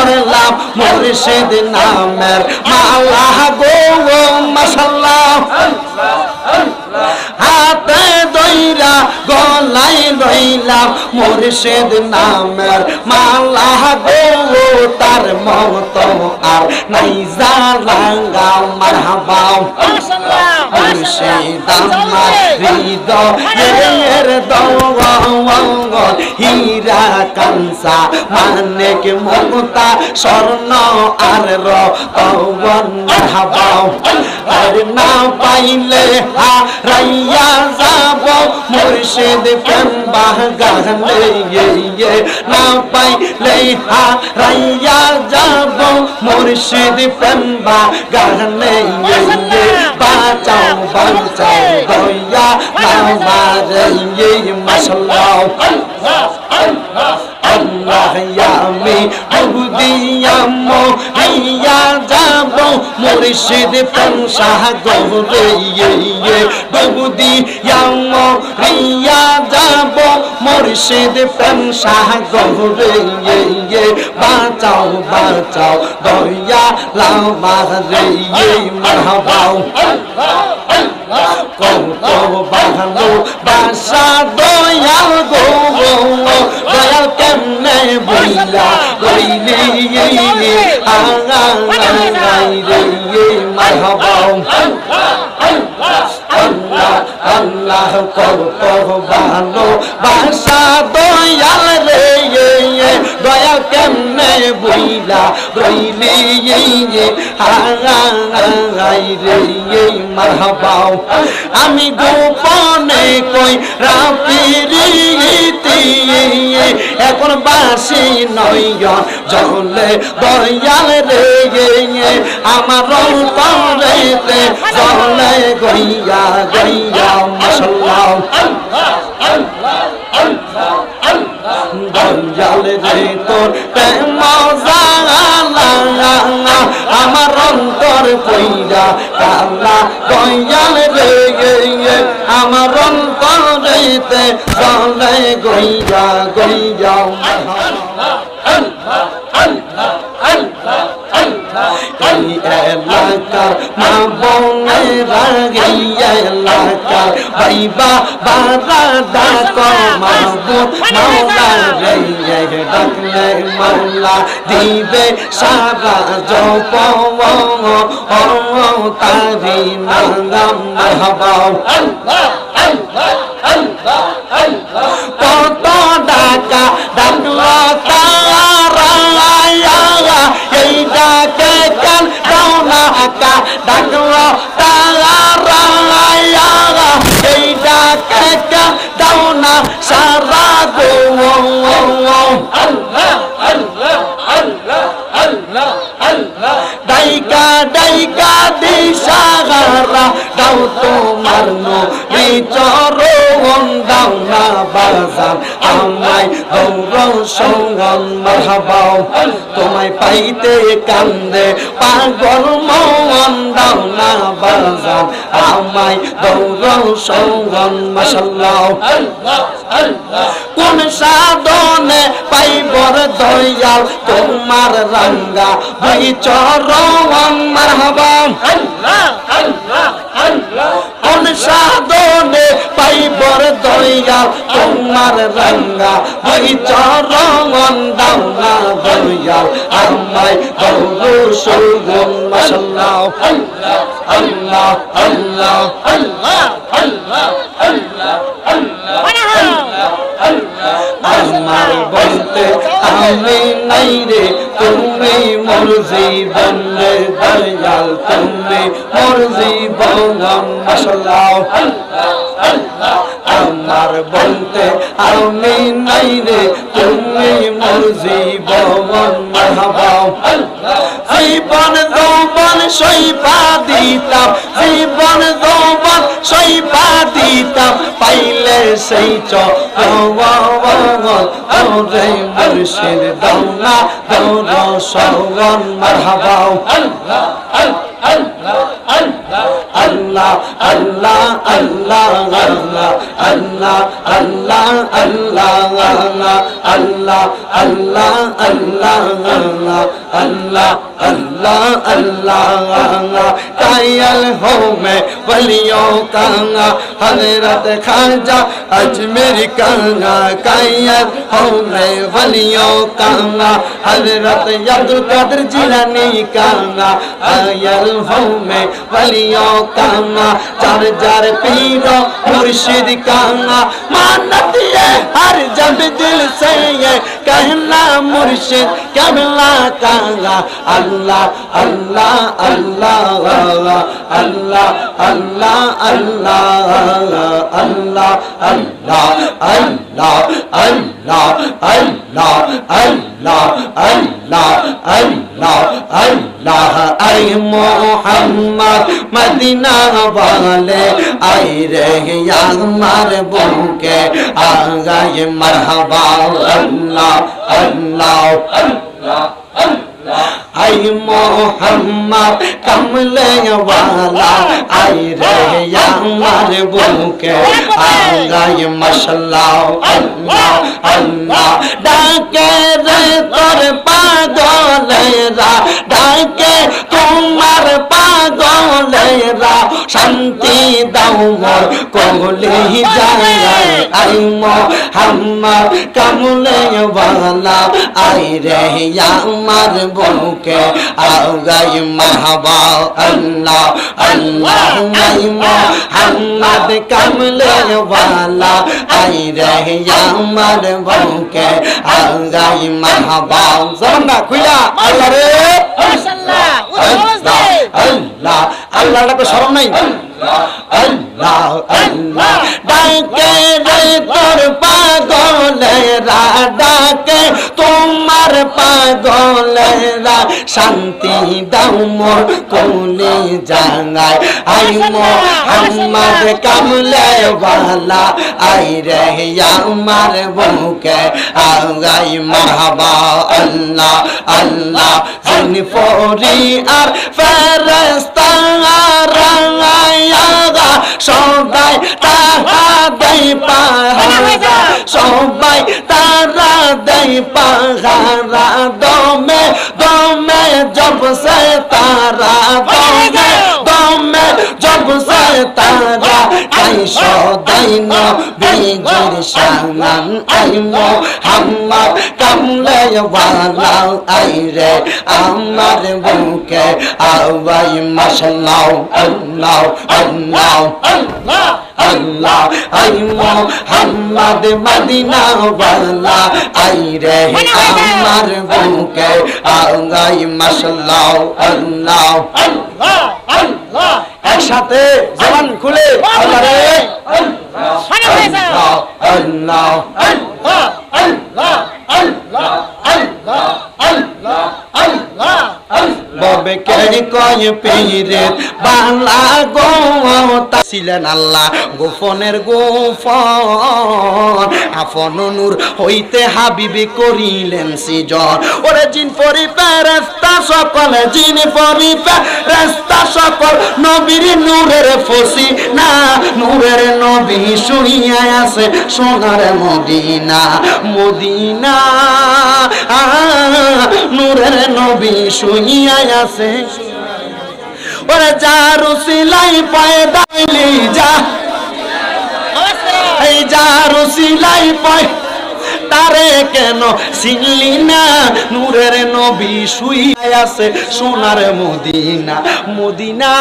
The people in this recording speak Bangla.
পড়লাম মুর্শিদ নামের মালা গো মাসাল্লাহ হাতে দইরা গলাই লইলাম মুর্শিদ নামের মালা গো তার মত আর নাই জালাঙ্গা মারহাবা। মুর্শিদ আমার হৃদয়ের দঙ্গ হীরা কাঞ্চা মানিক মমতা স্বর্ণ আর হাবাও আর না পাইলে হারাইয়া যাব মুর্শিদ প্রেম বাগানে না পাইলে হারাইয়া যাব মুর্শিদ প্রেম চাও বান চাও দয়া নামা রে মাশাল্লাহ আল্লাহ আল্লাহ ইয়া মি মুদিয়া মো ইয়া মুর্শিদ পংসাহ গৌরে ইয়ে ডুবদিয়াম হইয়া যাব, মুর্শিদ পংসাহ গৌরে ইয়ে বাঁচাও বাঁচাও, দয়া লাও মারে ইয়ে মারহাবাও কত বাহানো বাসা দয়াল গো দয়াল কেমনে বইলা রইলি আঙাই রে ইয়ে মারহাবা। আল্লাহ আল্লাহ কর কর ভালো বাসা দয়াল আমি গোপনে কই রাপি এখন বাসি নয়ন জলে দয়াল রে আমার অন্তরেতে জলে গইয়া গইয়া মশাল্লাহ। দয়াল রে, তোর আমার অন্তর কইরা কালা দয়াল রে আমার হইতে চলে গইয়া গইয়া আল্লাহ আল্লাহ আল্লাহ আল্লাহ। এলাকার মা বোনেরা এই এলাকার ভাইবা বারা ডাক মাহবুব মাওলা রে ডাকলে মাওলা দিবে সারা জপ। তারি নাম মাহবাব কত ডাকা ডাকলো ডাকা ডাকলো তারা রায়া এই ডাকা দাও না, সারা গো আল্লাহ আল্লাহ আল্লাহ আল্লাহ আল্লাহ ডাইকা ডাইকা দিশাহারা দাও তোমার নো বিচরণ দাও না বাজার। সোহন মারহাবাও তোমায় পাইতে কান্দে পাগল মা দাও না বাজান আমায় দৌড় সঙ্গন মাসাল্লাহ। কোন সাধনে পাইবর দয়াল, তোমার রঙ্গা দুই চরণ মারহাবা। কোন সাধনে পাইবর দয়াল, তোমার রঙ্গা দুই চরণ না দয়াল আমায় দৌড় সুগুন মাসাল্লাহ আল্লাহ আল্লাহ আল্লাহ আল্লাহ আল্লাহ আমার বলতে আমি নাই রে তুমি মোর জীবন দয়াল, তুমি মোর জীবন মাসাল্লাহ আমার বলতে আমি নাই রে, তুমি মোর জীবন মাহাবাও জীবন যৌবন সৈপা দিতাম, জীবন যৌবন সৈপা দিতাম, পাইলে সেই চরে মুর্শিদ দৌনা দৌর সৌগন মারহাবাও আল্লাহ আল্লাহ আল্লাহ আল্লাহ আল্লাহ Allah Allah Allah Allah Allah Allah Allah Allah Allah Allah Allah कायल हो मैं वलियों का हजरत खाजा अजमेर का कायल हो मैं वलियों का हजरत अब्दुल कदर जिलानी का कायल हो मैं वलियों का चार चार पीरों मुर्शिद का मानत ये हर जब दिल से ये कहना मुर्शिद कमला का अल्लाह अल्लाह अल्लाह अल्लाह अल्लाह अल्लाह अल्लाह अल्लाह अल्लाह अल्लाह আল্লাহ আল্লাহ আল্লাহ আল্লাহ আল্লাহ আল্লাহ আই মোহাম্মদ মদিনা বলে আই রে আমার বুকে আগাই মারহাবা আল্লাহ আল্লাহ আল্লাহ হাই মোহাম্মদ কমলেওয়ালা আই রে আমার বুকে আল্লাহ মশলা আল্লাহ আল্লাহ ডাকে রে তো পাগলেরা শান্তি দাও মোর কোহলি যায় আই মোহাম্মদ কামলে বালা আই রে আমার বুকে আগাই মাহবা আল্লাহ। আল্লাহ আই মোহাম্মদ কামলে বালা আই রে আমার বুকে আগাই মাহবা খুইলা। আল্লাহ রে মাশাআল্লাহ আল্লাহ আল্লাহ। আল্লাহ ডাকে শরম নাই। আল্লাহ আল্লাহ ডাকে রে তোর পাগলেরা ডাকে তোমার পাগলেরা শান্তি দাও মোর কোলে জাঙ্গায় আই মোহাম্মদ কামলে वाला আই রে আমার বুকে আগাই মারহাবা আল্লাহ আল্লাহ। জিন ফরি আর ফেরেস্তা রাঙায়াগা সবাই তাহা দেই পাহারা, সবাই তারা দেই পাহারা। দমে দমে জব সে তারা, দমে দমে জব সে তারা। আই সদাইন বিজুর সামান আই মোহাম্মদ কামলে ওয়ালা আই রে আমার বুকে আওয়াই আল্লাহ আল্লাহ আল্লাহ। আল্লাহ আই মোহাম্মদ মদিনা বালা আই রে আমার বুকে আলাই মাসাল্লাহ আল্লাহ। আল্লাহ একসাথে জবান খুলে আল্লাহ রে। আল্লাহ আল্লাহ। আল্লাহ আল্লাহ আল্লাহ আল্লাহ। ববে কে কয় পীরে? বাংলা গো ছিলেন আল্লাহ গোপনের গোপন। আপন নূর হইতে হাবিবি করিলেন সিজন। ওরে জিন পরি রাস্তা সকল, জিন পরি রাস্তা সকল। নবীর নূরের ফসি না, নূরের নবী শুইয়া আছে সোনার মদিনা। মদিনা নূরের নবী শুইয়া আছে আছে? ওরে যার সিলাই পয়দা যা। এই যার সিলাই পয়, তারে কেন চিনলি না? নূরের নবী শুই আছে সোনার মদিনা মদিনা।